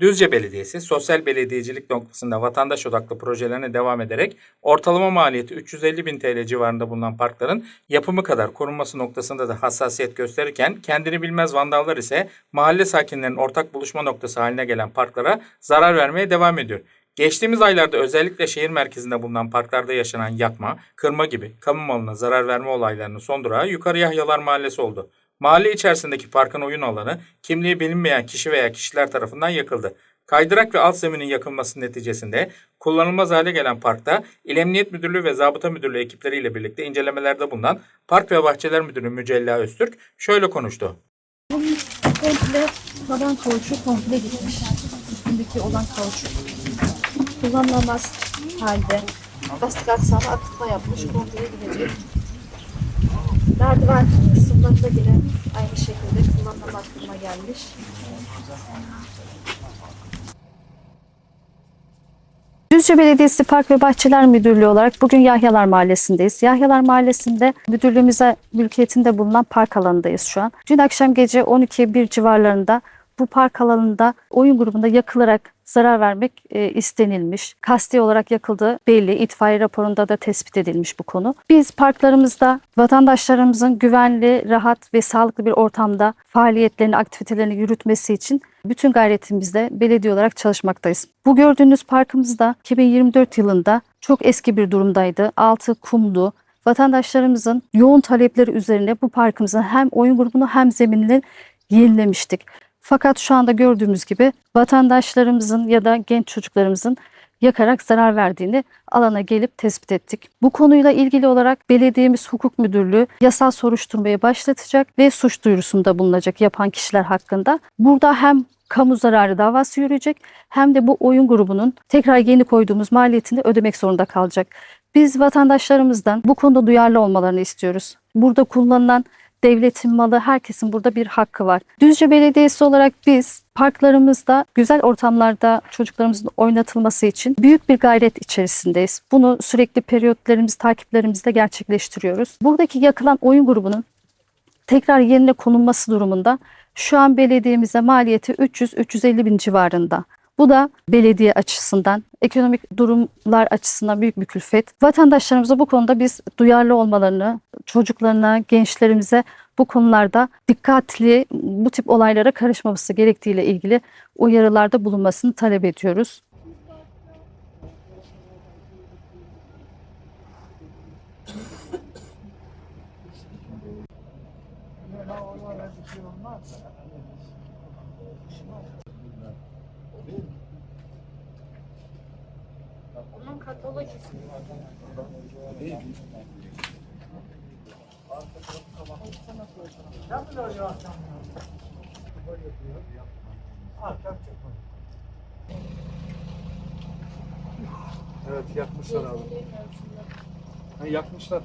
Düzce Belediyesi sosyal belediyecilik noktasında vatandaş odaklı projelerine devam ederek ortalama maliyeti 350 bin TL civarında bulunan parkların yapımı kadar korunması noktasında da hassasiyet gösterirken kendini bilmez vandallar ise mahalle sakinlerinin ortak buluşma noktası haline gelen parklara zarar vermeye devam ediyor. Geçtiğimiz aylarda özellikle şehir merkezinde bulunan parklarda yaşanan yakma, kırma gibi kamu malına zarar verme olaylarının son durağı Yukarı Yahyalar Mahallesi oldu. Mahalle içerisindeki parkın oyun alanı kimliği bilinmeyen kişi veya kişiler tarafından yakıldı. Kaydırak ve alt zeminin yakılması neticesinde kullanılmaz hale gelen parkta İl Emniyet Müdürlüğü ve Zabıta Müdürlüğü ekipleriyle birlikte incelemelerde bulunan Park ve Bahçeler Müdürü Mücella Öztürk şöyle konuştu. komple taban kauçuk komple gitmiş. Üstündeki olan kauçuk. Kullanılamaz halde. Lastik aksamı akıtma yapmış. Komple gidecek. Merdiven kısımlarında yine aynı şekilde kullanılamaz duruma gelmiş. Düzce Belediyesi Park ve Bahçeler Müdürlüğü olarak bugün Yahyalar Mahallesi'ndeyiz. Yahyalar Mahallesi'nde müdürlüğümüze mülkiyetinde bulunan park alanındayız şu an. Dün akşam gece 12'ye 1 civarlarında bu park alanında oyun grubunda yakılarak zarar vermek e, istenilmiş. Kasti olarak yakıldığı belli. İtfaiye raporunda da tespit edilmiş bu konu. Biz parklarımızda vatandaşlarımızın güvenli, rahat ve sağlıklı bir ortamda faaliyetlerini, aktivitelerini yürütmesi için bütün gayretimizle belediye olarak çalışmaktayız. Bu gördüğünüz parkımızda 2024 yılında çok eski bir durumdaydı. Altı kumdu. Vatandaşlarımızın yoğun talepleri üzerine bu parkımızın hem oyun grubunu hem zeminini yenilemiştik. Fakat şu anda gördüğümüz gibi vatandaşlarımızın ya da genç çocuklarımızın yakarak zarar verdiğini alana gelip tespit ettik. Bu konuyla ilgili olarak belediyemiz hukuk müdürlüğü yasal soruşturmayı başlatacak ve suç duyurusunda bulunacak yapan kişiler hakkında. Burada hem kamu zararı davası yürüyecek hem de bu oyun grubunun tekrar yeni koyduğumuz maliyetini ödemek zorunda kalacak. Biz vatandaşlarımızdan bu konuda duyarlı olmalarını istiyoruz. Burada kullanılan devletin malı, herkesin burada bir hakkı var. Düzce Belediyesi olarak biz parklarımızda güzel ortamlarda çocuklarımızın oynatılması için büyük bir gayret içerisindeyiz. Bunu sürekli periyotlarımız, takiplerimizde gerçekleştiriyoruz. Buradaki yakılan oyun grubunun tekrar yerine konulması durumunda şu an belediyemize maliyeti 300-350 bin civarında. Bu da belediye açısından, ekonomik durumlar açısından büyük bir külfet. Vatandaşlarımıza bu konuda biz duyarlı olmalarını, çocuklarına, gençlerimize bu konularda dikkatli, bu tip olaylara karışmaması gerektiğiyle ilgili uyarılarda bulunmasını talep ediyoruz. Onun katolojisi. Evet yakmışlar abi. Ha, yakmışlar.